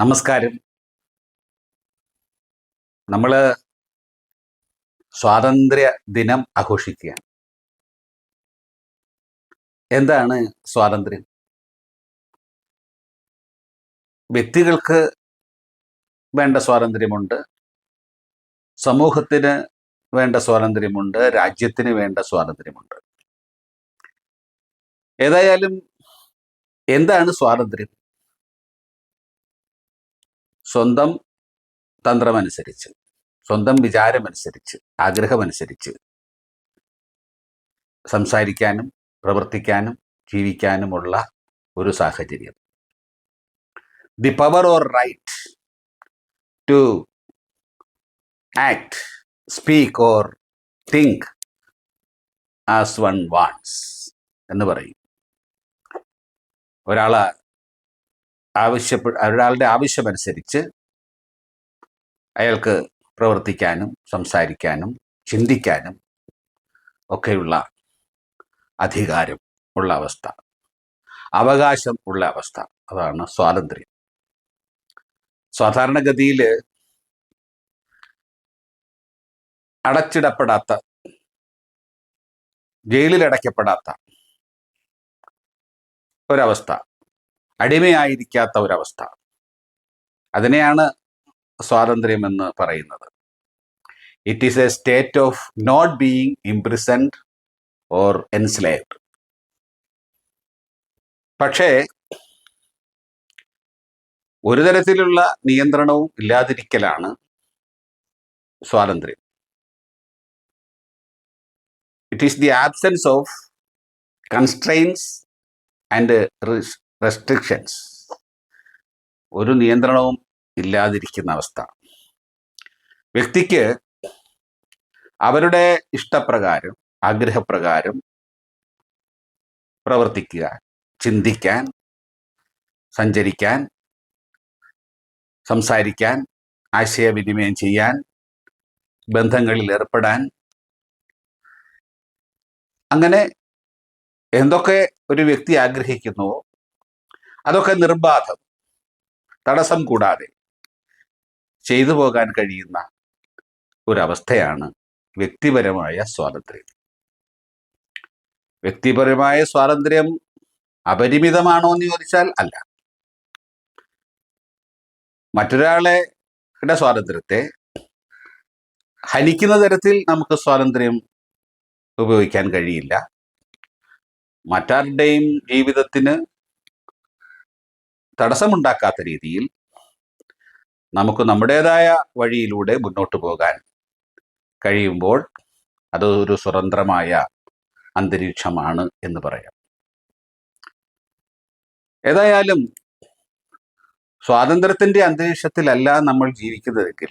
നമസ്കാരം. നമ്മൾ സ്വാതന്ത്ര്യ ദിനം ആഘോഷിക്കുകയാണ്. എന്താണ് സ്വാതന്ത്ര്യം? വ്യക്തികൾക്ക് വേണ്ട സ്വാതന്ത്ര്യമുണ്ട്. സമൂഹത്തിന് വേണ്ട സ്വാതന്ത്ര്യമുണ്ട്. രാജ്യത്തിന് വേണ്ട സ്വാതന്ത്ര്യമുണ്ട്. ഏതായാലും എന്താണ് സ്വാതന്ത്ര്യം? സ്വന്തം തന്ത്രമനുസരിച്ച് സ്വന്തം വിചാരമനുസരിച്ച് ആഗ്രഹമനുസരിച്ച് സംസാരിക്കാനും പ്രവർത്തിക്കാനും ജീവിക്കാനുമുള്ള ഒരു സാഹചര്യം. The power or right to act speak or think as one wants എന്ന് പറയും. ഒരാൾ ആവശ്യപ്പെ ഒരാളുടെ ആവശ്യമനുസരിച്ച് അയാൾക്ക് പ്രവർത്തിക്കാനും സംസാരിക്കാനും ചിന്തിക്കാനും ഒക്കെയുള്ള അധികാരം ഉള്ള അവസ്ഥ. അവകാശം ഉള്ള അവസ്ഥ. അതാണ് സ്വാതന്ത്ര്യം. സാധാരണഗതിയിൽ അടച്ചിടപ്പെടാത്ത ജയിലിൽ അടയ്ക്കപ്പെടാത്ത ഒരവസ്ഥ. അടിമയായിരിക്കാത്ത ഒരവസ്ഥ. അതിനെയാണ് സ്വാതന്ത്ര്യം എന്ന് പറയുന്നത്. It is a state of not being imprisoned or enslaved പക്ഷേ ഒരു തരത്തിലുള്ള നിയന്ത്രണവും ഇല്ലാതിരിക്കലാണ് സ്വാതന്ത്ര്യം. It is the absence of constraints and restrictions ഒരു നിയന്ത്രണവും ഇല്ലാതിരിക്കുന്ന അവസ്ഥ. വ്യക്തിക്ക് അവരുടെ ഇഷ്ടപ്രകാരം ആഗ്രഹപ്രകാരം പ്രവർത്തിക്കുക ചിന്തിക്കാൻ സഞ്ചരിക്കാൻ സംസാരിക്കാൻ ആശയവിനിമയം ചെയ്യാൻ ബന്ധങ്ങളിൽ ഏർപ്പെടാൻ അങ്ങനെ എന്തൊക്കെ ഒരു വ്യക്തി ആഗ്രഹിക്കുന്നുവോ അതൊക്കെ നിർബാധം. തടസ്സം കൂടാതെ ചെയ്തു പോകാൻ കഴിയുന്ന ഒരവസ്ഥയാണ് വ്യക്തിപരമായ സ്വാതന്ത്ര്യം. വ്യക്തിപരമായ സ്വാതന്ത്ര്യം അപരിമിതമാണോ എന്ന് ചോദിച്ചാൽ അല്ല. മറ്റൊരാളെ സ്വാതന്ത്ര്യത്തെ ഹനിക്കുന്ന തരത്തിൽ നമുക്ക് സ്വാതന്ത്ര്യം ഉപയോഗിക്കാൻ കഴിയില്ല. മറ്റാരുടെയും ജീവിതത്തിന് തടസ്സമുണ്ടാക്കാത്ത രീതിയിൽ നമുക്ക് നമ്മുടേതായ വഴിയിലൂടെ മുന്നോട്ട് പോകാൻ കഴിയുമ്പോൾ അത് ഒരു സ്വതന്ത്രമായ അന്തരീക്ഷമാണ് എന്ന് പറയാം. ഏതായാലും സ്വാതന്ത്ര്യത്തിന്റെ അന്തരീക്ഷത്തിലല്ല നമ്മൾ ജീവിക്കുന്നതെങ്കിൽ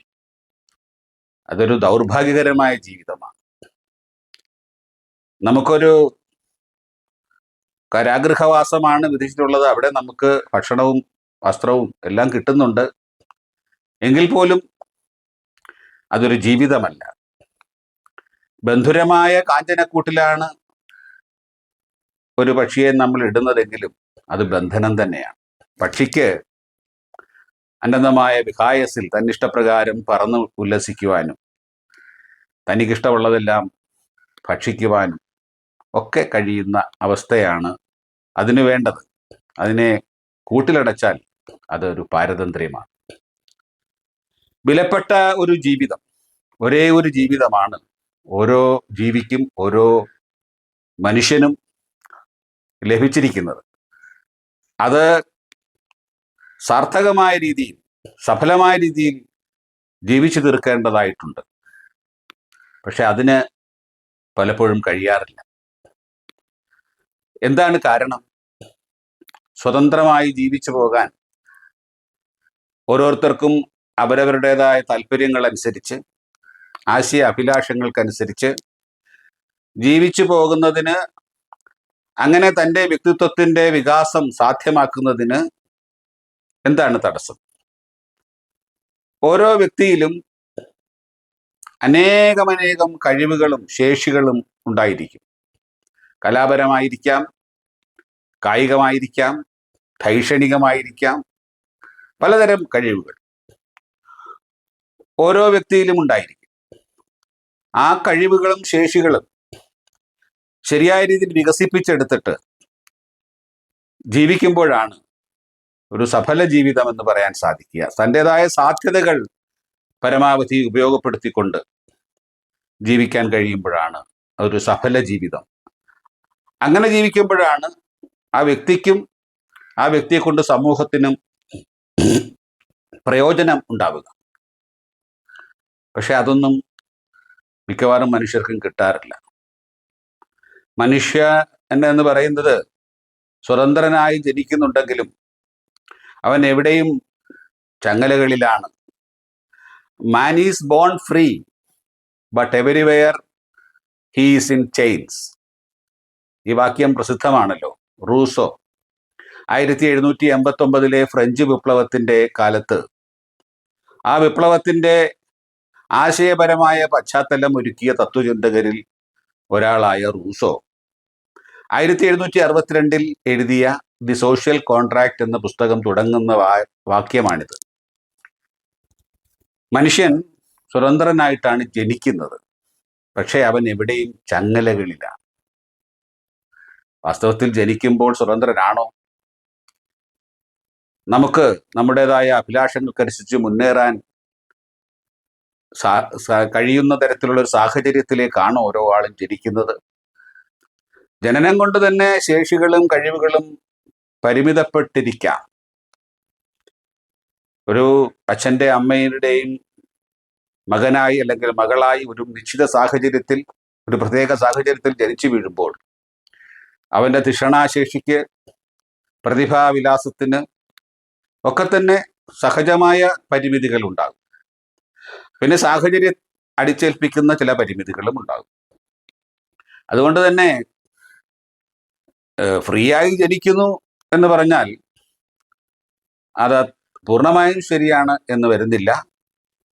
അതൊരു ദൗർഭാഗ്യകരമായ ജീവിതമാണ്. നമുക്കൊരു കരാഗൃഹവാസമാണ് വിധിച്ചിട്ടുള്ളത്. അവിടെ നമുക്ക് ഭക്ഷണവും വസ്ത്രവും എല്ലാം കിട്ടുന്നുണ്ട്. എങ്കിൽ പോലും അതൊരു ജീവിതമല്ല. ബന്ധുരമായ കാഞ്ചനക്കൂട്ടിലാണ് ഒരു പക്ഷിയെ നമ്മൾ ഇടുന്നതെങ്കിലും അത് ബന്ധനം തന്നെയാണ്. പക്ഷിക്ക് അനന്തമായ വിഹായസിൽ തന്നിഷ്ടപ്രകാരം പറന്ന് ഉല്ലസിക്കുവാനും തനിക്കിഷ്ടമുള്ളതെല്ലാം ഭക്ഷിക്കുവാനും ഒക്കെ കഴിയുന്ന അവസ്ഥയാണ് അതിന് വേണ്ടത്. അതിനെ കൂട്ടിലടച്ചാൽ അതൊരു പാരതന്ത്ര്യമാണ്. വിലപ്പെട്ട ഒരു ജീവിതം ഒരേ ഒരു ജീവിതമാണ് ഓരോ ജീവിക്കും ഓരോ മനുഷ്യനും ലഭിച്ചിരിക്കുന്നത്. അത് സാർത്ഥകമായ രീതിയിൽ സഫലമായ രീതിയിൽ ജീവിച്ചു തീർക്കേണ്ടതായിട്ടുണ്ട്. പക്ഷെ അതിന് പലപ്പോഴും കഴിയാറില്ല. എന്താണ് കാരണം? സ്വതന്ത്രമായി ജീവിച്ചു പോകാൻ ഓരോരുത്തർക്കും അവരവരുടേതായ താല്പര്യങ്ങൾ അനുസരിച്ച് ആശയ അഭിലാഷങ്ങൾക്കനുസരിച്ച് ജീവിച്ചു പോകുന്നതിന് അങ്ങനെ തന്റെ വ്യക്തിത്വത്തിന്റെ വികാസം സാധ്യമാക്കുന്നതിന് എന്താണ് തടസ്സം? ഓരോ വ്യക്തിയിലും അനേകമനേകം കഴിവുകളും ശേഷികളും ഉണ്ടായിരിക്കും. കലാപരമായിരിക്കാം കായികമായിരിക്കാം ധൈഷണികമായിരിക്കാം പലതരം കഴിവുകൾ ഓരോ വ്യക്തിയിലും ഉണ്ടായിരിക്കും. ആ കഴിവുകളും ശേഷികളും ശരിയായ രീതിയിൽ വികസിപ്പിച്ചെടുത്തിട്ട് ജീവിക്കുമ്പോഴാണ് ഒരു സഫല ജീവിതം എന്ന് പറയാൻ സാധിക്കുക. തന്റെതായ സാധ്യതകൾ പരമാവധി ഉപയോഗപ്പെടുത്തിക്കൊണ്ട് ജീവിക്കാൻ കഴിയുമ്പോഴാണ് അതൊരു സഫല ജീവിതം. അങ്ങനെ ജീവിക്കുമ്പോഴാണ് ആ വ്യക്തിക്കും ആ വ്യക്തിയെ കൊണ്ട് സമൂഹത്തിനും പ്രയോജനം ഉണ്ടാവുക. പക്ഷെ അതൊന്നും മിക്കവാറും മനുഷ്യർക്കും കിട്ടാറില്ല. മനുഷ്യ എന്ന് പറയുന്നത് സ്വതന്ത്രനായി ജനിക്കുന്നുണ്ടെങ്കിലും അവൻ എവിടെയും ചങ്ങലകളിലാണ്. Man is born free but everywhere he's in chains ഈ വാക്യം പ്രസിദ്ധമാണല്ലോ. റൂസോ. ആയിരത്തി എഴുന്നൂറ്റി എൺപത്തി ഒമ്പതിലെ ഫ്രഞ്ച് വിപ്ലവത്തിന്റെ കാലത്ത്. ആ വിപ്ലവത്തിന്റെ ആശയപരമായ പശ്ചാത്തലം ഒരുക്കിയ തത്വചിന്തകരിൽ ഒരാളായ റൂസോ. ആയിരത്തി എഴുന്നൂറ്റി അറുപത്തിരണ്ടിൽ എഴുതിയ ദി സോഷ്യൽ കോൺട്രാക്ട് എന്ന പുസ്തകം തുടങ്ങുന്ന വാക്യമാണിത്. മനുഷ്യൻ സ്വതന്ത്രനായിട്ടാണ് ജനിക്കുന്നത്. പക്ഷേ അവൻ എവിടെയും ചങ്ങലകളിലാണ്. വാസ്തവത്തിൽ ജനിക്കുമ്പോൾ സ്വതന്ത്രനാണോ? നമുക്ക് നമ്മുടേതായ അഭിലാഷങ്ങൾക്കനുസരിച്ച് മുന്നേറാൻ കഴിയുന്ന തരത്തിലുള്ള ഒരു സാഹചര്യത്തിലേക്കാണ് ഓരോ ആളും ജനിക്കുന്നത്. ജനനം കൊണ്ട് തന്നെ ശേഷികളും കഴിവുകളും പരിമിതപ്പെട്ടിരിക്കാം. ഒരു അച്ഛന്റെ അമ്മയുടെയും മകനായി അല്ലെങ്കിൽ മകളായി ഒരു നിശ്ചിത സാഹചര്യത്തിൽ ഒരു പ്രത്യേക സാഹചര്യത്തിൽ ജനിച്ചു വീഴുമ്പോൾ അവന്റെ ധിഷണാശേഷിക്ക് പ്രതിഭാവിലാസത്തിന് ഒക്കെ തന്നെ സഹജമായ പരിമിതികൾ ഉണ്ടാകും പിന്നെ സാഹചര്യം അടിച്ചേൽപ്പിക്കുന്ന ചില പരിമിതികളും ഉണ്ടാകും. അതുകൊണ്ട് തന്നെ ഫ്രീ ആയി ജനിക്കുന്നു എന്ന് പറഞ്ഞാൽ അത് പൂർണമായും ശരിയാണ് എന്ന് വരുന്നില്ല.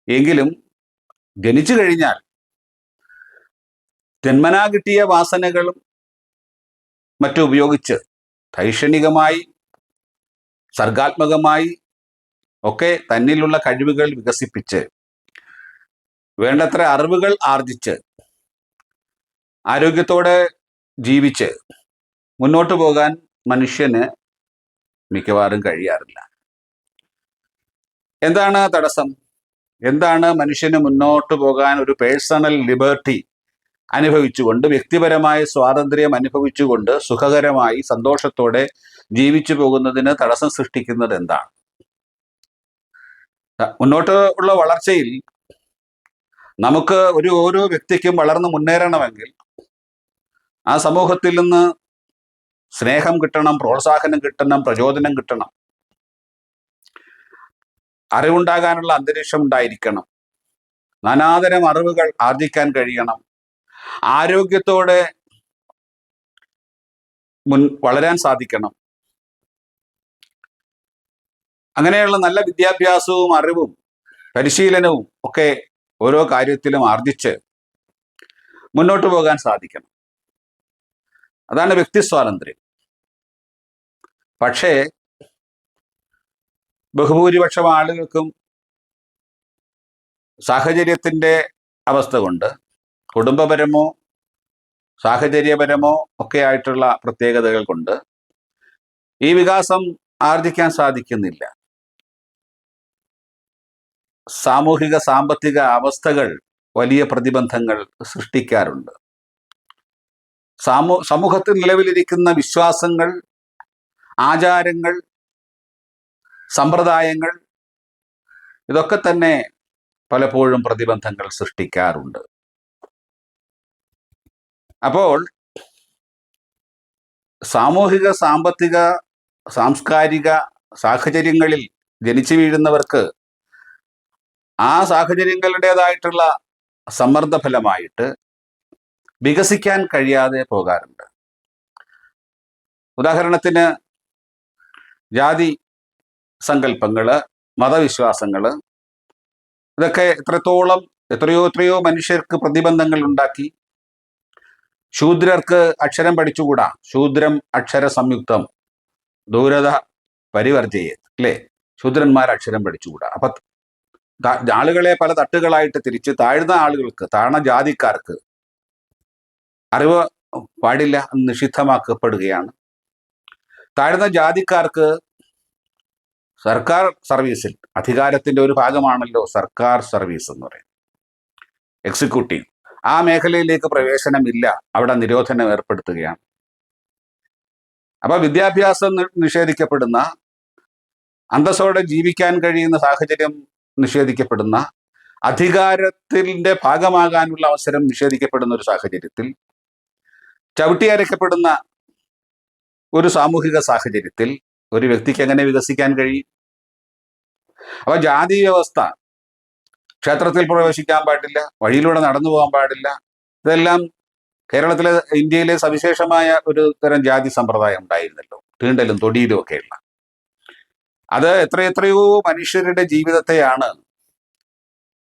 എങ്കിലും ജനിച്ചു കഴിഞ്ഞാൽ ജന്മനാ കിട്ടിയ വാസനകളും മറ്റും ഉപയോഗിച്ച് ധൈഷണികമായി സർഗാത്മകമായി ഒക്കെ തന്നിലുള്ള കഴിവുകൾ വികസിപ്പിച്ച് വേണ്ടത്ര അറിവുകൾ ആർജിച്ച് ആരോഗ്യത്തോടെ ജീവിച്ച് മുന്നോട്ട് പോകാൻ മനുഷ്യന് മിക്കവാറും കഴിയാറില്ല. എന്താണ് തടസ്സം? എന്താണ് മനുഷ്യന് മുന്നോട്ട് പോകാൻ ഒരു പേഴ്സണൽ ലിബർട്ടി അനുഭവിച്ചുകൊണ്ട് വ്യക്തിപരമായ സ്വാതന്ത്ര്യം അനുഭവിച്ചുകൊണ്ട് സുഖകരമായി സന്തോഷത്തോടെ ജീവിച്ചു പോകുന്നതിന് തടസ്സം സൃഷ്ടിക്കുന്നത് എന്താണ്? മുന്നോട്ട് ഉള്ള വളർച്ചയിൽ നമുക്ക് ഒരു ഓരോ വ്യക്തിക്കും വളർന്നു മുന്നേറണമെങ്കിൽ ആ സമൂഹത്തിൽ നിന്ന് സ്നേഹം കിട്ടണം പ്രോത്സാഹനം കിട്ടണം പ്രചോദനം കിട്ടണം. അറിവുണ്ടാകാനുള്ള അന്തരീക്ഷം ഉണ്ടായിരിക്കണം. നാനാതരം അറിവുകൾ ആർജിക്കാൻ കഴിയണം. ആരോഗ്യത്തോടെ മുൻ വളരാൻ സാധിക്കണം. അങ്ങനെയുള്ള നല്ല വിദ്യാഭ്യാസവും അറിവും പരിശീലനവും ഒക്കെ ഓരോ കാര്യത്തിലും ആർജിച്ച് മുന്നോട്ട് പോകാൻ സാധിക്കണം. അതാണ് വ്യക്തി സ്വാതന്ത്ര്യം. പക്ഷേ ബഹുഭൂരിപക്ഷം ആളുകൾക്കും സാഹചര്യത്തിന്റെ അവസ്ഥ കൊണ്ട് കുടുംബപരമോ സാഹചര്യപരമോ ഒക്കെ ആയിട്ടുള്ള പ്രത്യേകതകൾ കൊണ്ട് ഈ വികാസം ആർജിക്കാൻ സാധിക്കുന്നില്ല. സാമൂഹിക സാമ്പത്തിക അവസ്ഥകൾ വലിയ പ്രതിബന്ധങ്ങൾ സൃഷ്ടിക്കാറുണ്ട്. സാമൂ സമൂഹത്തിൽ നിലവിലിരിക്കുന്ന വിശ്വാസങ്ങൾ ആചാരങ്ങൾ സമ്പ്രദായങ്ങൾ ഇതൊക്കെ തന്നെ പലപ്പോഴും പ്രതിബന്ധങ്ങൾ സൃഷ്ടിക്കാറുണ്ട്. അപ്പോൾ സാമൂഹിക സാമ്പത്തിക സാംസ്കാരിക സാഹചര്യങ്ങളിൽ ജനിച്ചു വീഴുന്നവർക്ക് ആ സാഹചര്യങ്ങളുടേതായിട്ടുള്ള സമ്മർദ്ദ ഫലമായിട്ട് വികസിക്കാൻ കഴിയാതെ പോകാറുണ്ട്. ഉദാഹരണത്തിന് ജാതി സങ്കല്പങ്ങൾ മതവിശ്വാസങ്ങൾ ഇതൊക്കെ എത്രത്തോളം എത്രയോ എത്രയോ മനുഷ്യർക്ക് പ്രതിബന്ധങ്ങൾ ഉണ്ടാക്കി ശൂദ്രർക്ക് അക്ഷരം പഠിച്ചുകൂടാ? ശൂദ്രം അക്ഷര സംയുക്തം. ദൂരത പരിവർജയെ അല്ലേ? ശൂദ്രന്മാർ അക്ഷരം പഠിച്ചുകൂടാ. അപ്പൊ ആളുകളെ പല തട്ടുകളായിട്ട് തിരിച്ച് താഴ്ന്ന ആളുകൾക്ക് താഴ്ന്ന ജാതിക്കാർക്ക് അറിവ് പാടില്ല നിഷിദ്ധമാക്കപ്പെടുകയാണ്. താഴ്ന്ന ജാതിക്കാർക്ക് സർക്കാർ സർവീസിൽ അധികാരത്തിന്റെ ഒരു ഭാഗമാണല്ലോ സർക്കാർ സർവീസ് എന്ന് പറയുന്നത്. എക്സിക്യൂട്ടീവ്. ആ മേഖലയിലേക്ക് പ്രവേശനമില്ല. അവിടെ നിരോധനം ഏർപ്പെടുത്തുകയാണ്. അപ്പൊ വിദ്യാഭ്യാസം നിഷേധിക്കപ്പെടുന്ന അന്തസ്സോടെ ജീവിക്കാൻ കഴിയുന്ന സാഹചര്യം നിഷേധിക്കപ്പെടുന്ന അധികാരത്തിന്റെ ഭാഗമാകാനുള്ള അവസരം നിഷേധിക്കപ്പെടുന്ന ഒരു സാഹചര്യത്തിൽ ചവിട്ടിയരക്കപ്പെടുന്ന ഒരു സാമൂഹിക സാഹചര്യത്തിൽ ഒരു വ്യക്തിക്ക് എങ്ങനെ വികസിക്കാൻ കഴിയും? അപ്പൊ ജാതി വ്യവസ്ഥ ക്ഷേത്രത്തിൽ പ്രവേശിക്കാൻ പാടില്ല വഴിയിലൂടെ നടന്നു പോകാൻ പാടില്ല. ഇതെല്ലാം കേരളത്തിലെ ഇന്ത്യയിലെ സവിശേഷമായ ഒരു തരം ജാതി സമ്പ്രദായം ഉണ്ടായിരുന്നല്ലോ. തീണ്ടലും തൊടിയിലും ഒക്കെയുള്ള. അത് എത്രയെത്രയോ മനുഷ്യരുടെ ജീവിതത്തെയാണ്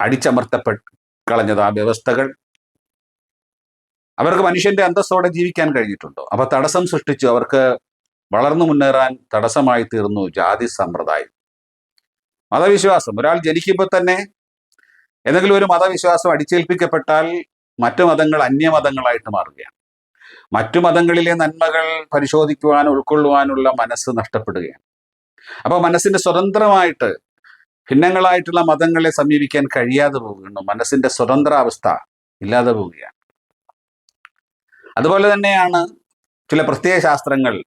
അടിച്ചമർത്തപ്പെട്ട് കളഞ്ഞത് ആ വ്യവസ്ഥകൾ. അവർക്ക് മനുഷ്യന്റെ അന്തസ്സോടെ ജീവിക്കാൻ കഴിഞ്ഞിട്ടുണ്ടോ? അപ്പൊ തടസ്സം സൃഷ്ടിച്ചു. അവർക്ക് വളർന്നു മുന്നേറാൻ തടസ്സമായി തീർന്നു ജാതി സമ്പ്രദായം. മതവിശ്വാസം. ഒരാൾ ജനിക്കുമ്പോൾ തന്നെ ഏതെങ്കിലും ഒരു മതവിശ്വാസം അടിച്ചേൽപ്പിക്കപ്പെട്ടാൽ മറ്റു മതങ്ങൾ അന്യമതങ്ങളായിട്ട് മാറുകയാണ്. മറ്റു മതങ്ങളിലെ നന്മകൾ പരിശോധിക്കുവാൻ ഉൾക്കൊള്ളുവാനുള്ള മനസ്സ് നഷ്ടപ്പെടുകയാണ്. അപ്പോൾ മനസ്സിന്റെ സ്വതന്ത്രമായിട്ട് ഭിന്നങ്ങളായിട്ടുള്ള മതങ്ങളെ സമീപിക്കാൻ കഴിയാതെ പോകുന്നു. മനസ്സിന്റെ സ്വതന്ത്രാവസ്ഥ ഇല്ലാതെ പോവുകയാണ്. അതുപോലെ തന്നെയാണ് ചില പ്രത്യയ ശാസ്ത്രങ്ങൾ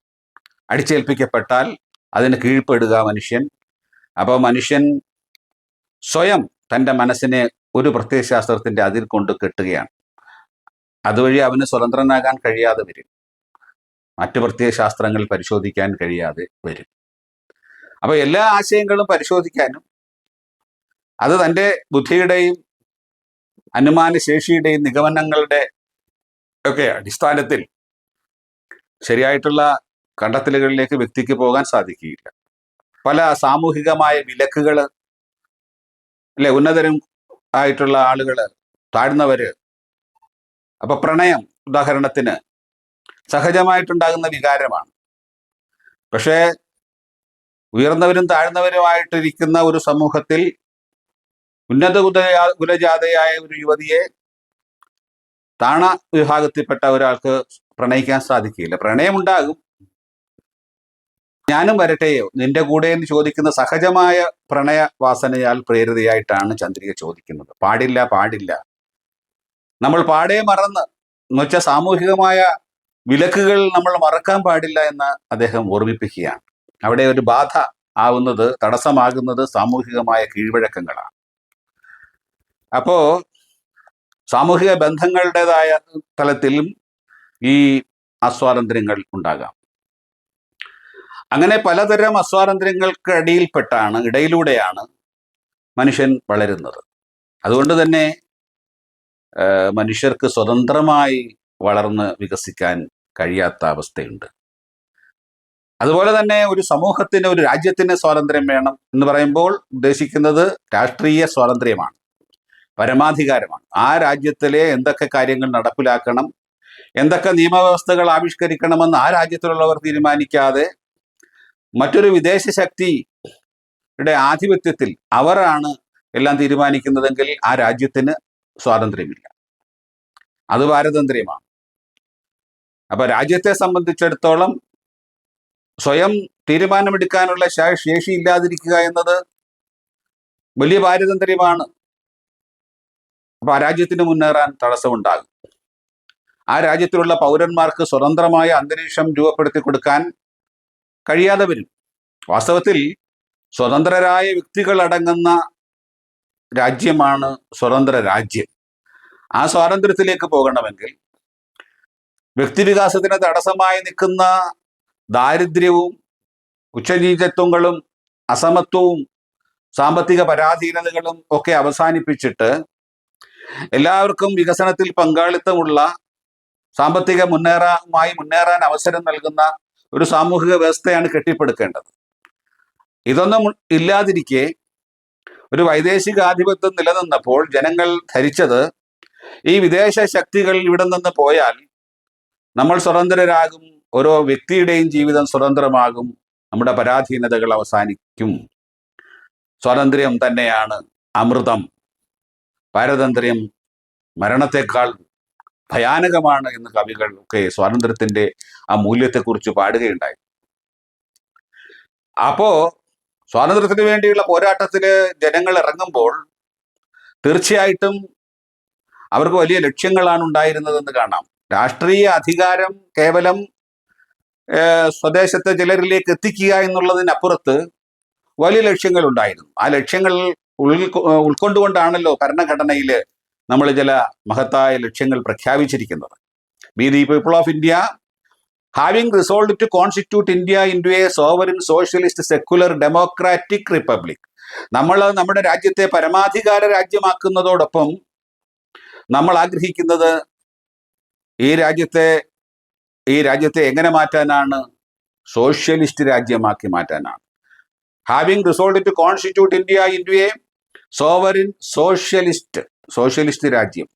അടിച്ചേൽപ്പിക്കപ്പെട്ടാൽ അതിന് കീഴ്പ്പെടുക മനുഷ്യൻ. അപ്പോൾ മനുഷ്യൻ സ്വയം തന്റെ മനസ്സിനെ ഒരു പ്രത്യയശാസ്ത്രത്തിന്റെ അതിൽ കൊണ്ട് കെട്ടുകയാണ്. അതുവഴി അവന് സ്വതന്ത്രനാകാൻ കഴിയാതെ വരും. മറ്റു പ്രത്യയശാസ്ത്രങ്ങൾ പരിശോധിക്കാൻ കഴിയാതെ വരും. അപ്പോൾ എല്ലാ ആശയങ്ങളും പരിശോധിക്കാനും അത് തന്റെ ബുദ്ധിയുടെയും അനുമാന ശേഷിയുടെയും നിഗമനങ്ങളുടെ ഒക്കെ അടിസ്ഥാനത്തിൽ ശരിയായിട്ടുള്ള കണ്ടെത്തലുകളിലേക്ക് വ്യക്തിക്ക് പോകാൻ സാധിക്കുകയില്ല. പല സാമൂഹികമായ വിലക്കുകൾ അല്ലെ? ഉന്നതരും ആയിട്ടുള്ള ആളുകൾ താഴ്ന്നവര്. അപ്പൊ പ്രണയം ഉദാഹരണത്തിന് സഹജമായിട്ടുണ്ടാകുന്ന വികാരമാണ്. പക്ഷേ ഉയർന്നവരും താഴ്ന്നവരുമായിട്ടിരിക്കുന്ന ഒരു സമൂഹത്തിൽ ഉന്നത കുലജാ കുലജാതയായ ഒരു യുവതിയെ താണ വിഭാഗത്തിൽപ്പെട്ട ഒരാൾക്ക് പ്രണയിക്കാൻ സാധിക്കില്ല. പ്രണയമുണ്ടാകും. ഞാനും വരട്ടെയോ നിന്റെ കൂടെ എന്ന് ചോദിക്കുന്ന സഹജമായ പ്രണയ വാസനയാൽ പ്രേരിതയായിട്ടാണ് ചന്ദ്രിക ചോദിക്കുന്നത്. പാടില്ല പാടില്ല. നമ്മൾ പാടേ മറന്ന് എന്നുവെച്ചാൽ സാമൂഹികമായ വിലക്കുകൾ നമ്മൾ മറക്കാൻ പാടില്ല എന്ന് അദ്ദേഹം ഓർമ്മിപ്പിക്കുകയാണ്. അവിടെ ഒരു ബാധ ആവുന്നത് തടസ്സമാകുന്നത് സാമൂഹികമായ കീഴ്വഴക്കങ്ങളാണ്. അപ്പോ സാമൂഹിക ബന്ധങ്ങളുടേതായ തലത്തിലും ഈ അസ്വാതന്ത്ര്യങ്ങൾ ഉണ്ടാകാം. അങ്ങനെ പലതരം അസ്വാതന്ത്ര്യങ്ങൾക്കിടയിൽപ്പെട്ടാണ് ഇടയിലൂടെയാണ് മനുഷ്യൻ വളരുന്നത്. അതുകൊണ്ട് തന്നെ മനുഷ്യർക്ക് സ്വതന്ത്രമായി വളർന്ന് വികസിക്കാൻ കഴിയാത്ത അവസ്ഥയുണ്ട്. അതുപോലെ തന്നെ ഒരു സമൂഹത്തിന് ഒരു രാജ്യത്തിന് സ്വാതന്ത്ര്യം വേണം എന്ന് പറയുമ്പോൾ ഉദ്ദേശിക്കുന്നത് രാഷ്ട്രീയ സ്വാതന്ത്ര്യമാണ് പരമാധികാരമാണ്. ആ രാജ്യത്തിലെ എന്തൊക്കെ കാര്യങ്ങൾ നടപ്പിലാക്കണം എന്തൊക്കെ നിയമവ്യവസ്ഥകൾ ആവിഷ്കരിക്കണമെന്ന് ആ രാജ്യത്തിലുള്ളവർ തീരുമാനിക്കാതെ മറ്റൊരു വിദേശ ശക്തിയുടെ ആധിപത്യത്തിൽ അവരാണ് എല്ലാം തീരുമാനിക്കുന്നതെങ്കിൽ ആ രാജ്യത്തിന് സ്വാതന്ത്ര്യമില്ല. അത് പാരതന്ത്ര്യമാണ്. അപ്പൊ രാജ്യത്തെ സംബന്ധിച്ചിടത്തോളം സ്വയം തീരുമാനമെടുക്കാനുള്ള ശേഷി ഇല്ലാതിരിക്കുക എന്നത് വലിയ പാരതന്ത്ര്യമാണ്. അപ്പൊ ആ രാജ്യത്തിന് മുന്നേറാൻ തടസ്സമുണ്ടാകും. ആ രാജ്യത്തിലുള്ള പൗരന്മാർക്ക് സ്വതന്ത്രമായ അന്തരീക്ഷം രൂപപ്പെടുത്തി കൊടുക്കാൻ കഴിയാതെ വരും. വാസ്തവത്തിൽ സ്വതന്ത്രരായ വ്യക്തികൾ അടങ്ങുന്ന രാജ്യമാണ് സ്വതന്ത്ര രാജ്യം ആ സ്വാതന്ത്ര്യത്തിലേക്ക് പോകണമെങ്കിൽ വ്യക്തിവികാസത്തിന് തടസ്സമായി നിൽക്കുന്ന ദാരിദ്ര്യവും ഉച്ചനീചത്വങ്ങളും അസമത്വവും സാമ്പത്തിക പരാധീനതകളും ഒക്കെ അവസാനിപ്പിച്ചിട്ട് എല്ലാവർക്കും വികസനത്തിൽ പങ്കാളിത്തമുള്ള സാമ്പത്തിക മുന്നേറമായി മുന്നേറാൻ അവസരം നൽകുന്ന ഒരു സാമൂഹിക വ്യവസ്ഥയാണ് കെട്ടിപ്പടുക്കേണ്ടത്. ഇതൊന്നും ഇല്ലാതിരിക്കെ ഒരു വൈദേശിക ആധിപത്യം നിലനിന്നപ്പോൾ ജനങ്ങൾ ധരിച്ചത് ഈ വിദേശ ശക്തികൾ ഇവിടെ നിന്ന് പോയാൽ നമ്മൾ സ്വതന്ത്രരാകും ഓരോ വ്യക്തിയുടെയും ജീവിതം സ്വതന്ത്രമാകും നമ്മുടെ പരാധീനതകൾ അവസാനിക്കും. സ്വാതന്ത്ര്യം തന്നെയാണ് അമൃതം. പാരതന്ത്ര്യം മരണത്തെക്കാൾ ഭയാനകമാണ് എന്ന് കവികളൊക്കെ സ്വാതന്ത്ര്യത്തിന്റെ ആ മൂല്യത്തെക്കുറിച്ച് പാടുകയുണ്ടായി. അപ്പോ സ്വാതന്ത്ര്യത്തിന് വേണ്ടിയുള്ള പോരാട്ടത്തിൽ ജനങ്ങൾ ഇറങ്ങുമ്പോൾ തീർച്ചയായിട്ടും അവർക്ക് വലിയ ലക്ഷ്യങ്ങളാണ് ഉണ്ടായിരുന്നതെന്ന് കാണാം. രാഷ്ട്രീയ അധികാരം കേവലം സ്വദേശത്തെ ചിലരിലേക്ക് എത്തിക്കുക എന്നുള്ളതിനപ്പുറത്ത് വലിയ ലക്ഷ്യങ്ങൾ ഉണ്ടായിരുന്നു ആ ലക്ഷ്യങ്ങൾ ഉൾ ഉൾക്കൊണ്ടുകൊണ്ടാണല്ലോ ഭരണഘടനയിൽ നമ്മൾ ചില മഹത്തായ ലക്ഷ്യങ്ങൾ പ്രഖ്യാപിച്ചിരിക്കുന്നത്. We the people of India having resolve to constitute India into a sovereign socialist secular democratic republic നമ്മൾ നമ്മുടെ രാജ്യത്തെ പരമാധികാര രാജ്യമാക്കുന്നതോടൊപ്പം നമ്മൾ ആഗ്രഹിക്കുന്നത് ഈ രാജ്യത്തെ ഈ രാജ്യത്തെ എങ്ങനെ മാറ്റാനാണ്? സോഷ്യലിസ്റ്റ് രാജ്യമാക്കി മാറ്റാനാണ്. Having resolve to constitute India into a sovereign socialist socialist രാജ്യം.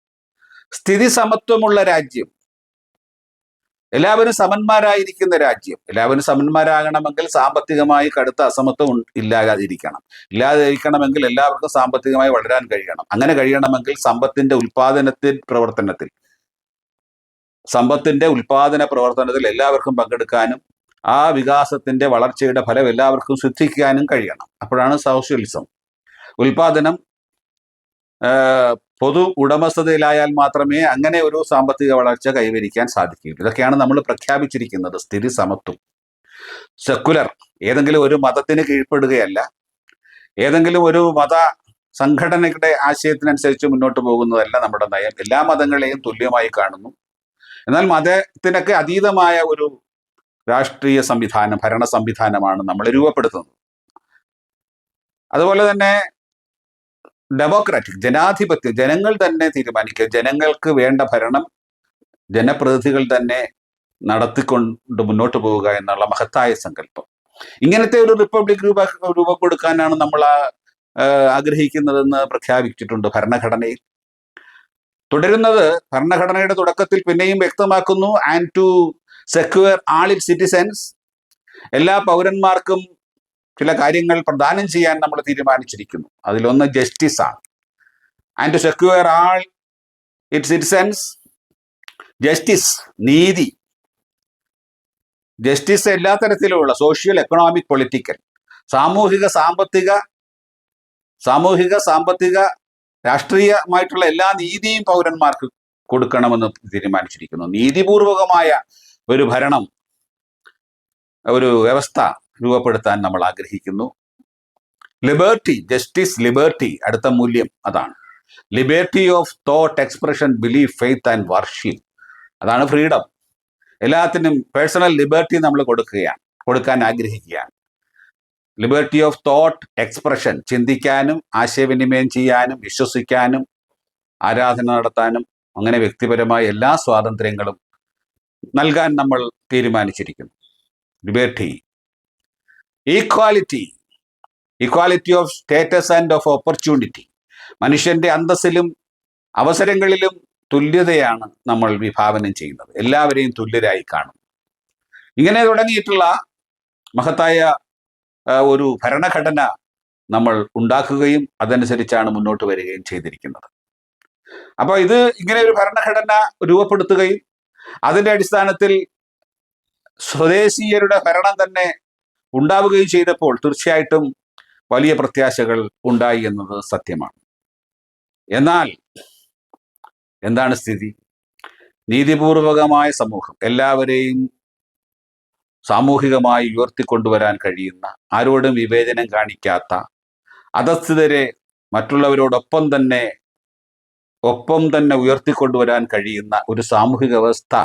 സ്ഥിതി സമത്വമുള്ള രാജ്യം. എല്ലാവരും സമന്മാരായിരിക്കുന്ന രാജ്യം. എല്ലാവരും സമന്മാരാകണമെങ്കിൽ സാമ്പത്തികമായി കടുത്ത അസമത്വം ഇല്ലാതിരിക്കണം. ഇല്ലാതിരിക്കണമെങ്കിൽ എല്ലാവർക്കും സാമ്പത്തികമായി വളരാൻ കഴിയണം. അങ്ങനെ കഴിയണമെങ്കിൽ സമ്പത്തിന്റെ ഉൽപാദനത്തിൽ പ്രവർത്തനത്തിൽ സമ്പത്തിന്റെ ഉൽപാദന പ്രവർത്തനത്തിൽ എല്ലാവർക്കും പങ്കെടുക്കാനും ആ വികാസത്തിന്റെ വളർച്ചയുടെ ഫലം എല്ലാവർക്കും ശ്രദ്ധിക്കാനും കഴിയണം. അപ്പോഴാണ് സോഷ്യലിസം. ഉൽപാദനം പൊതു ഉടമസ്ഥതയിലായാൽ മാത്രമേ അങ്ങനെ ഒരു സാമ്പത്തിക വളർച്ച കൈവരിക്കാൻ സാധിക്കുകയുള്ളൂ. ഇതൊക്കെയാണ് നമ്മൾ പ്രഖ്യാപിച്ചിരിക്കുന്നത്. സ്ഥിതി സമത്വം. സെക്കുലർ ഏതെങ്കിലും ഒരു മതത്തിന് കീഴ്പ്പെടുകയല്ല. ഏതെങ്കിലും ഒരു മത സംഘടനയുടെ ആശയത്തിനനുസരിച്ച് മുന്നോട്ട് പോകുന്നതല്ല നമ്മുടെ നയം. എല്ലാ മതങ്ങളെയും തുല്യമായി കാണുന്നു. എന്നാൽ മതത്തിനൊക്കെ അതീതമായ ഒരു രാഷ്ട്രീയ സംവിധാനം ഭരണ സംവിധാനമാണ് നമ്മൾ രൂപപ്പെടുത്തുന്നത്. അതുപോലെ തന്നെ ഡെമോക്രാറ്റിക് ജനാധിപത്യം ജനങ്ങൾ തന്നെ തീരുമാനിക്കുക. ജനങ്ങൾക്ക് വേണ്ട ഭരണം ജനപ്രതിനിധികൾ തന്നെ നടത്തിക്കൊണ്ട് മുന്നോട്ട് പോവുക എന്നുള്ള മഹത്തായ സങ്കല്പം. ഇങ്ങനത്തെ ഒരു റിപ്പബ്ലിക് രൂപ രൂപം കൊടുക്കാനാണ് നമ്മൾ ആഗ്രഹിക്കുന്നതെന്ന് പ്രഖ്യാപിച്ചിട്ടുണ്ട് ഭരണഘടനയിൽ. തുടരുന്നത് ഭരണഘടനയുടെ തുടക്കത്തിൽ പിന്നെയും വ്യക്തമാക്കുന്നു and to secure all it citizens എല്ലാ പൗരന്മാർക്കും ചില കാര്യങ്ങൾ പ്രദാനം ചെയ്യാൻ നമ്മൾ തീരുമാനിച്ചിരിക്കുന്നു. അതിലൊന്ന് ജസ്റ്റിസ് ആണ്. And to secure all it citizens justice നീതി ജസ്റ്റിസ് എല്ലാ തരത്തിലുമുള്ള സോഷ്യൽ എക്കണോമിക് പൊളിറ്റിക്കൽ സാമൂഹിക സാമ്പത്തിക സാമൂഹിക സാമ്പത്തിക രാഷ്ട്രീയമായിട്ടുള്ള എല്ലാ നീതിയും പൗരന്മാർക്ക് കൊടുക്കണമെന്ന് തീരുമാനിച്ചിരിക്കുന്നു. നീതിപൂർവകമായ ഒരു ഭരണം ഒരു വ്യവസ്ഥ രൂപപ്പെടുത്താൻ നമ്മൾ ആഗ്രഹിക്കുന്നു. ലിബർട്ടി ജസ്റ്റിസ് ലിബർട്ടി അടുത്ത മൂല്യം അതാണ്. Liberty of thought expression belief faith and worship അതാണ് ഫ്രീഡം എല്ലാത്തിനും പേഴ്സണൽ ലിബർട്ടി നമ്മൾ കൊടുക്കുകയാണ് കൊടുക്കാൻ ആഗ്രഹിക്കുകയാണ്. ലിബർട്ടി ഓഫ് തോട്ട് എക്സ്പ്രഷൻ ചിന്തിക്കാനും ആശയവിനിമയം ചെയ്യാനും വിശ്വസിക്കാനും ആരാധന നടത്താനും അങ്ങനെ വ്യക്തിപരമായ എല്ലാ സ്വാതന്ത്ര്യങ്ങളും നൽകാൻ നമ്മൾ തീരുമാനിച്ചിരിക്കുന്നു. Liberty equality equality of status and of opportunity മനുഷ്യന്റെ അന്തസ്സിലും അവസരങ്ങളിലും തുല്യതയാണ് നമ്മൾ വിഭാവനം ചെയ്യുന്നത്. എല്ലാവരെയും തുല്യരായി കാണും. ഇങ്ങനെ തുടങ്ങിയിട്ടുള്ള മഹത്തായ ഒരു ഭരണഘടന നമ്മൾ ഉണ്ടാക്കുകയും അതനുസരിച്ചാണ് മുന്നോട്ട് വരികയും ചെയ്തിരിക്കുന്നത്. അപ്പൊ ഇത് ഇങ്ങനെ ഒരു ഭരണഘടന രൂപപ്പെടുത്തുകയും അതിന്റെ അടിസ്ഥാനത്തിൽ സ്വദേശീയരുടെ ഭരണം തന്നെ ഉണ്ടാവുകയും ചെയ്തപ്പോൾ തീർച്ചയായിട്ടും വലിയ പ്രത്യാശകൾ ഉണ്ടായി എന്നത് സത്യമാണ്. എന്നാൽ എന്താണ് സ്ഥിതി? നീതിപൂർവകമായ സമൂഹം എല്ലാവരെയും സാമൂഹികമായി ഉയർത്തിക്കൊണ്ടുവരാൻ കഴിയുന്ന ആരോടും വിവേചനം കാണിക്കാത്ത അധസ്ഥിതരെ മറ്റുള്ളവരോടൊപ്പം തന്നെ ഒപ്പം തന്നെ ഉയർത്തിക്കൊണ്ടുവരാൻ കഴിയുന്ന ഒരു സാമൂഹിക വ്യവസ്ഥ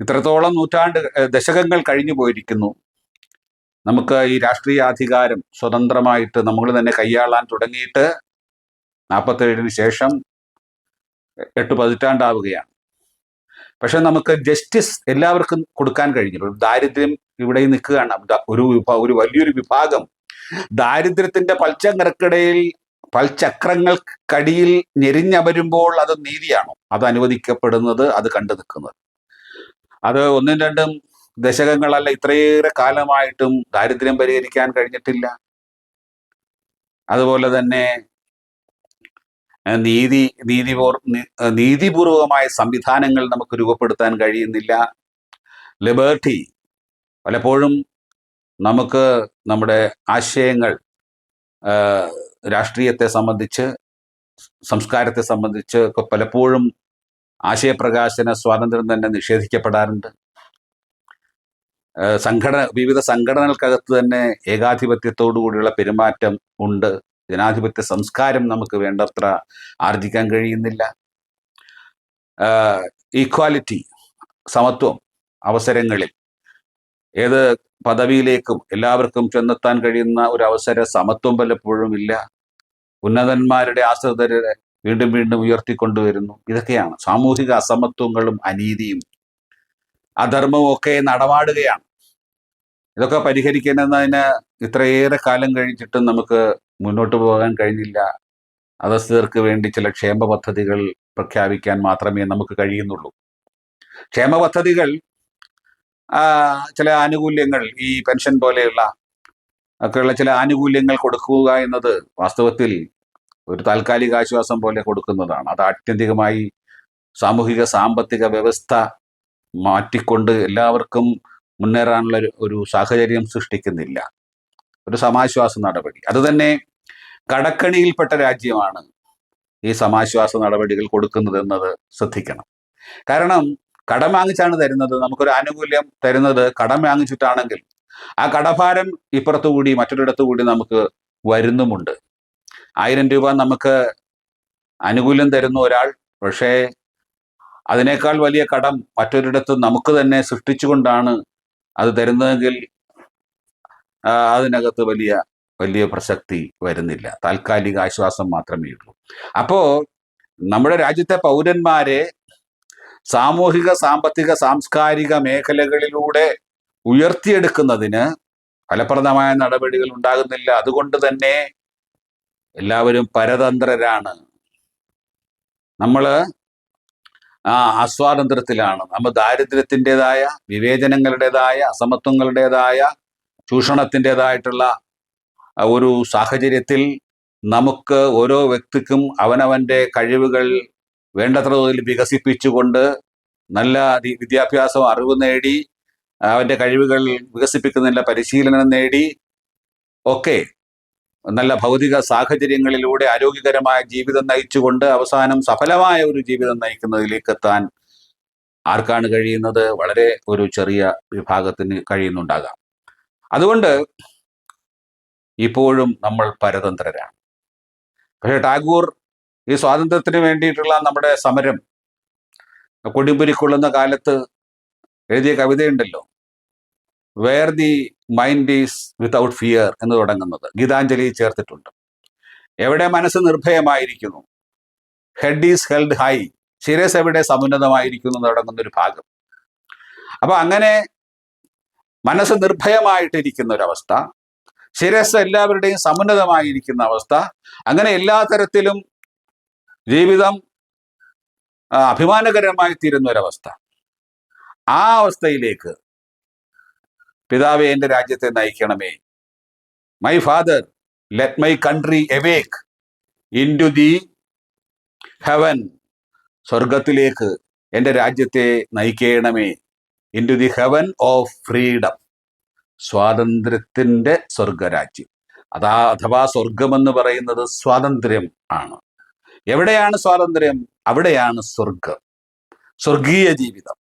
ഇത്രത്തോളം നൂറ്റാണ്ട് ദശകങ്ങൾ കഴിഞ്ഞു പോയിരിക്കുന്നു നമുക്ക് ഈ രാഷ്ട്രീയാധികാരം സ്വതന്ത്രമായിട്ട് നമ്മൾ തന്നെ കൈയാളാൻ തുടങ്ങിയിട്ട് നാൽപ്പത്തേഴിന് ശേഷം എട്ട് പതിറ്റാണ്ടാവുകയാണ്. പക്ഷെ നമുക്ക് ജസ്റ്റിസ് എല്ലാവർക്കും കൊടുക്കാൻ കഴിഞ്ഞില്ല. ദാരിദ്ര്യം ഇവിടെ നിൽക്കുകയാണ്. ഒരു ഒരു വലിയൊരു വിഭാഗം ദാരിദ്ര്യത്തിന്റെ പൽച്ചങ്ങരക്കിടയിൽ പൽചക്രങ്ങൾക്കടിയിൽ ഞെരിഞ്ഞമരുമ്പോൾ അത് നീതിയാണോ? അത് അനുവദിക്കപ്പെടുന്നത് അത് കണ്ടു നിൽക്കുന്നത്. അത് ഒന്നും രണ്ടും ദശകങ്ങളല്ല ഇത്രയേറെ കാലമായിട്ടും ദാരിദ്ര്യം പരിഹരിക്കാൻ കഴിഞ്ഞിട്ടില്ല. അതുപോലെ തന്നെ നീതി നീതിപൂർ നീതിപൂർവകമായ സംവിധാനങ്ങൾ നമുക്ക് രൂപപ്പെടുത്താൻ കഴിയുന്നില്ല. ലിബേർട്ടി പലപ്പോഴും നമുക്ക് നമ്മുടെ ആശയങ്ങൾ രാഷ്ട്രീയത്തെ സംബന്ധിച്ച് സംസ്കാരത്തെ സംബന്ധിച്ച് ഒക്കെ പലപ്പോഴും ആശയപ്രകാശന സ്വാതന്ത്ര്യം തന്നെ നിഷേധിക്കപ്പെടാറുണ്ട്. സംഘടന വിവിധ സംഘടനകൾക്കകത്ത് തന്നെ ഏകാധിപത്യത്തോടു കൂടിയുള്ള പെരുമാറ്റം ഉണ്ട്. ജനാധിപത്യ സംസ്കാരം നമുക്ക് വേണ്ടത്ര ആർജിക്കാൻ കഴിയുന്നില്ല. ഈക്വാലിറ്റി സമത്വം അവസരങ്ങളിൽ ഏത് പദവിയിലേക്കും എല്ലാവർക്കും ചെന്നെത്താൻ കഴിയുന്ന ഒരു അവസര സമത്വം പലപ്പോഴും ഇല്ല. ഉന്നതന്മാരുടെ ആശ്രിതരെ വീണ്ടും വീണ്ടും ഉയർത്തിക്കൊണ്ടുവരുന്നു. ഇതൊക്കെയാണ് സാമൂഹിക അസമത്വങ്ങളും അനീതിയും അധർമ്മവും ഒക്കെ നടമാടുകയാണ്. ഇതൊക്കെ പരിഹരിക്കുന്നതിന് ഇത്രയേറെ കാലം കഴിച്ചിട്ടും നമുക്ക് മുന്നോട്ട് പോകാൻ കഴിഞ്ഞില്ല. അധസ്ഥിതർക്ക് വേണ്ടി ചില ക്ഷേമ പദ്ധതികൾ പ്രഖ്യാപിക്കാൻ മാത്രമേ നമുക്ക് കഴിയുന്നുള്ളൂ. ക്ഷേമ പദ്ധതികൾ ചില ആനുകൂല്യങ്ങൾ ഈ പെൻഷൻ പോലെയുള്ള ഒക്കെയുള്ള ചില ആനുകൂല്യങ്ങൾ കൊടുക്കുക എന്നത് വാസ്തവത്തിൽ ഒരു താൽക്കാലിക ആശ്വാസം പോലെ കൊടുക്കുന്നതാണ്. അത് ആത്യന്തികമായി സാമൂഹിക സാമ്പത്തിക വ്യവസ്ഥ മാറ്റിക്കൊണ്ട് എല്ലാവർക്കും മുന്നേറാനുള്ള ഒരു- സാഹചര്യം സൃഷ്ടിക്കുന്നില്ല. ഒരു സമാശ്വാസ നടപടി. അതുതന്നെ കടക്കണിയിൽപ്പെട്ട രാജ്യമാണ് ഈ സമാശ്വാസ നടപടികൾ കൊടുക്കുന്നത് എന്നത് ശ്രദ്ധിക്കണം. കാരണം കടം വാങ്ങിച്ചാണ് തരുന്നത്. നമുക്കൊരു ആനുകൂല്യം തരുന്നത് കടം വാങ്ങിച്ചിട്ടാണെങ്കിൽ ആ കടഭാരം ഇപ്പുറത്തു കൂടി മറ്റൊരിടത്തു കൂടി നമുക്ക് വരുന്നുമുണ്ട്. ആയിരം രൂപ നമുക്ക് ആനുകൂല്യം തരുന്ന ഒരാൾ പക്ഷേ അതിനേക്കാൾ വലിയ കടം മറ്റൊരിടത്ത് നമുക്ക് തന്നെ സൃഷ്ടിച്ചുകൊണ്ടാണ് അത് തരുന്നതെങ്കിൽ അതിനകത്ത് വലിയ വലിയ പ്രസക്തി വരുന്നില്ല. താൽക്കാലിക ആശ്വാസം മാത്രമേ ഉള്ളൂ. അപ്പോൾ നമ്മുടെ രാജ്യത്തെ പൗരന്മാരെ സാമൂഹിക സാമ്പത്തിക സാംസ്കാരിക മേഖലകളിലൂടെ ഉയർത്തിയെടുക്കുന്നതിന് ഫലപ്രദമായ നടപടികൾ ഉണ്ടാകുന്നില്ല. അതുകൊണ്ട് തന്നെ എല്ലാവരും പരതന്ത്രരാണ്. നമ്മൾ ആ അസ്വാതന്ത്ര്യത്തിലാണ് നമ്മൾ ദാരിദ്ര്യത്തിന്റെതായ വിവേചനങ്ങളുടേതായ അസമത്വങ്ങളുടേതായ ചൂഷണത്തിന്റെതായിട്ടുള്ള ഒരു സാഹചര്യത്തിൽ നമുക്ക് ഓരോ വ്യക്തിക്കും അവനവന്റെ കഴിവുകൾ വേണ്ടത്ര തോതിൽ വികസിപ്പിച്ചുകൊണ്ട് നല്ല വിദ്യാഭ്യാസം അറിവ് നേടി അവന്റെ കഴിവുകൾ വികസിപ്പിക്കുന്നതിനുള്ള പരിശീലനം നേടി ഒക്കെ നല്ല ഭൗതിക സാഹചര്യങ്ങളിലൂടെ ആരോഗ്യകരമായ ജീവിതം നയിച്ചുകൊണ്ട് അവസാനം സഫലമായ ഒരു ജീവിതം നയിക്കുന്നതിലേക്ക് എത്താൻ ആർക്കാണ് കഴിയുന്നത്? വളരെ ഒരു ചെറിയ വിഭാഗത്തിന് കഴിയുന്നുണ്ടാകാം. അതുകൊണ്ട് ഇപ്പോഴും നമ്മൾ പരതന്ത്രരാണ്. പക്ഷേ ടാഗൂർ ഈ സ്വാതന്ത്ര്യത്തിന് വേണ്ടിയിട്ടുള്ള നമ്മുടെ സമരം കൊടിമ്പുരിക്കൊള്ളുന്ന കാലത്ത് എഴുതിയ കവിതയുണ്ടല്ലോ where the mind is without fear എന്ന് തുടങ്ങുന്നത്. ഗീതാഞ്ജലി ചേർത്തിട്ടുണ്ട്. എവിടെ മനസ്സ് നിർഭയമായിരിക്കുന്നു? ഹെഡ് ഈസ് ഹെൽഡ് ഹൈ ശിരസ് എവിടെ സമുന്നതമായിരിക്കുന്നു എന്ന് തുടങ്ങുന്ന ഒരു ഭാഗം. അപ്പൊ അങ്ങനെ മനസ്സ് നിർഭയമായിട്ടിരിക്കുന്ന ഒരവസ്ഥ ശിരസ് എല്ലാവരുടെയും സമുന്നതമായിരിക്കുന്ന അവസ്ഥ അങ്ങനെ എല്ലാ തരത്തിലും ജീവിതം അഭിമാനകരമായി തീരുന്ന ഒരവസ്ഥ ആ അവസ്ഥയിലേക്ക് പിതാവെ എന്റെ രാജ്യത്തെ നയിക്കണമേ. My father let my country awake into the heaven സ്വർഗത്തിലേക്ക് എന്റെ രാജ്യത്തെ നയിക്കണമേ. Into the heaven of freedom സ്വാതന്ത്ര്യത്തിന്റെ സ്വർഗരാജ്യം അതാ അഥവാ സ്വർഗമെന്ന് പറയുന്നത് സ്വാതന്ത്ര്യം ആണ്. എവിടെയാണ് സ്വാതന്ത്ര്യം? അവിടെയാണ് സ്വർഗം സ്വർഗീയ ജീവിതം.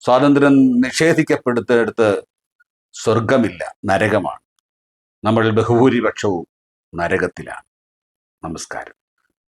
സ്വാതന്ത്ര്യം നിഷേധിക്കപ്പെടുത്തിടത്ത് സ്വർഗമില്ല നരകമാണ്. നമ്മൾ ബഹുഭൂരിപക്ഷവും നരകത്തിലാണ്. നമസ്കാരം.